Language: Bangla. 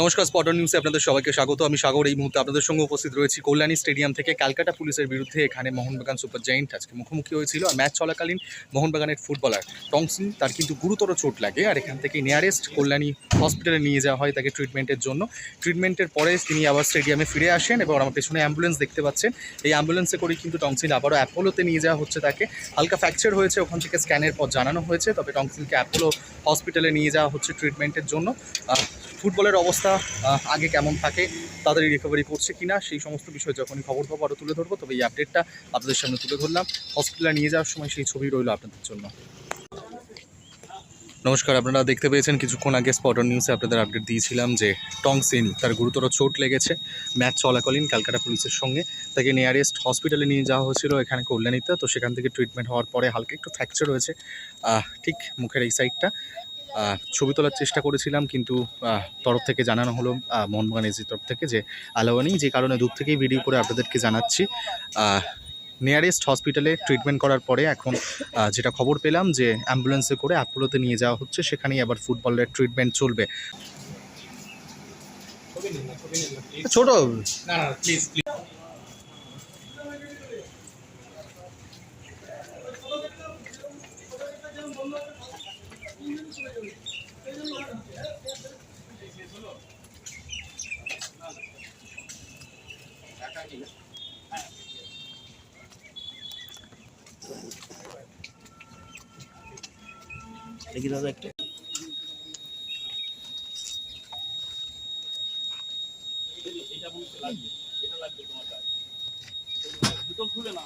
নমস্কার স্পটন নিউজে আপনাদের সবাইকে স্বাগত। আমি সাগর, এই মুহূর্তে আপনাদের সঙ্গে উপস্থিত রয়েছি কল্যাণী স্টেডিয়াম থেকে, ক্যালকাটা পুলিশের বিরুদ্ধে, এখানে মোহনবাগান সুপার জায়েন্ট আজকে মুখোমুখি হয়েছিল। আর ম্যাচ চলাকালীন মোহনবাগানের ফুটবলার টংসিং তার কিন্তু গুরুতর চোট লাগে। আর এখান থেকে নিয়ারেস্ট কল্যাণী হসপিটালে নিয়ে যাওয়া হয় তাকে ট্রিটমেন্টের জন্য। ট্রিটমেন্টের পরে তিনি আবার স্টেডিয়ামে ফিরে আসেন এবং আমার পেছনে অ্যাম্বুলেন্স দেখতে পাচ্ছেন। এই অ্যাম্বুলেন্সে করে কিন্তু টংসিল আবারও অ্যাপোলোতে নিয়ে যাওয়া হচ্ছে তাকে। হালকা ফ্র্যাকচার হয়েছে, ওখান থেকে স্ক্যানের পর জানানো হয়েছে, তবে টংসিলকে অ্যাপোলো হসপিটালে নিয়ে যাওয়া হচ্ছে ট্রিটমেন্টের জন্য। ফুটবলের অবস্থা আগে কেমন থাকে তাড়াতাড়ি রিকভারি করছে কিনা, সেই সমস্ত বিষয় যখনই খবর পাবো আরও তুলে ধরবো। তবে এই আপডেটটা আপনাদের সামনে তুলে ধরলাম। হসপিটালে নিয়ে যাওয়ার সময় সেই ছবি রইল আপনাদের জন্য। নমস্কার, আপনারা দেখতে পেয়েছেন, কিছুক্ষণ আগে স্পটন নিউজে আপনাদের আপডেট দিয়েছিলাম যে টং সিন, তার গুরুতর চোট লেগেছে। ম্যাচ চলাকালীন ক্যালকাটা পুলিশের সঙ্গে। তাকে নিয়ারেস্ট হসপিটালে নিয়ে যাওয়া হয়েছিল এখানে কল্যাণীতে। তো সেখান থেকে ট্রিটমেন্ট হওয়ার পরে হালকা একটু ফ্র্যাকচার হয়েছে। ঠিক মুখের এই সাইডটা ছবি তোলার চেষ্টা করেছিলাম, কিন্তু তরফ থেকে জানানো হলো মোহনবাগান এসির তরফ থেকে যে অ্যালাওয়া নেই। যে কারণে দূর থেকেই ভিডিও করে আপনাদেরকে জানাচ্ছি। নিয়ারেস্ট হসপিটালে ট্রিটমেন্ট করার পরে এখন যেটা খবর পেলাম যে অ্যাম্বুলেন্সে করে অ্যাপোলোতে নিয়ে যাওয়া হচ্ছে, সেখানেই আবার ফুটবলের ট্রিটমেন্ট চলবে। ছোট। দেখি দাদা একটা। দুটো খুলে না